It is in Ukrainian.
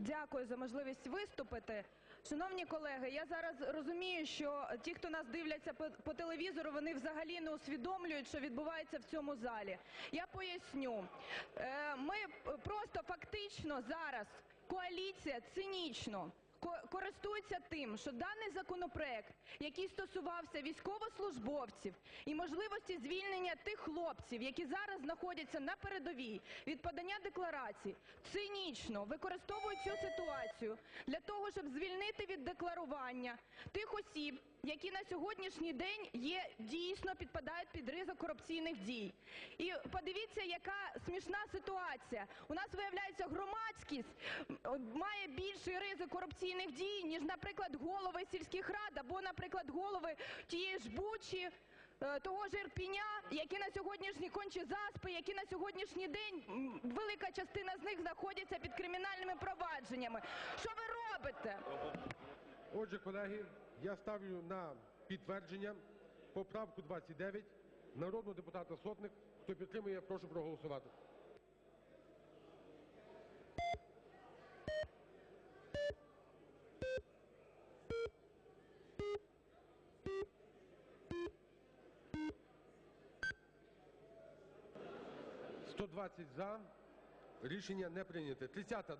Дякую за можливість виступити. Шановні колеги, я зараз розумію, що ті, хто нас дивляться по, телевізору, вони взагалі не усвідомлюють, що відбувається в цьому залі. Я поясню. Е, Ми просто фактично зараз коаліція цинічно ко- користується тим, що даний законопроект, який стосувався військовослужбовців і можливості звільнення тих хлопців, які зараз знаходяться на передовій від подання декларацій, цинічно використовують цю ситуацію для того, щоб звільнити від декларування тих осіб, які на сьогоднішній день є дійсно підпадають під ризик корупційних дій. І подивіться, яка смішна ситуація. У нас виявляється громадськість має більший ризик корупційних дій, ніж, наприклад, голови сільських рад або, наприклад, голови тієї ж Бучі, того ж Ірпіня, які на сьогоднішній кончі заспи, які на сьогоднішній день велика частина з них знаходяться під кримінальними провадженнями. Що ви робите? Отже, колеги, я ставлю на підтвердження поправку 29 народного депутата Сотник. Хто підтримує, прошу проголосувати. «120 за». Рішення не прийнято. 30-та.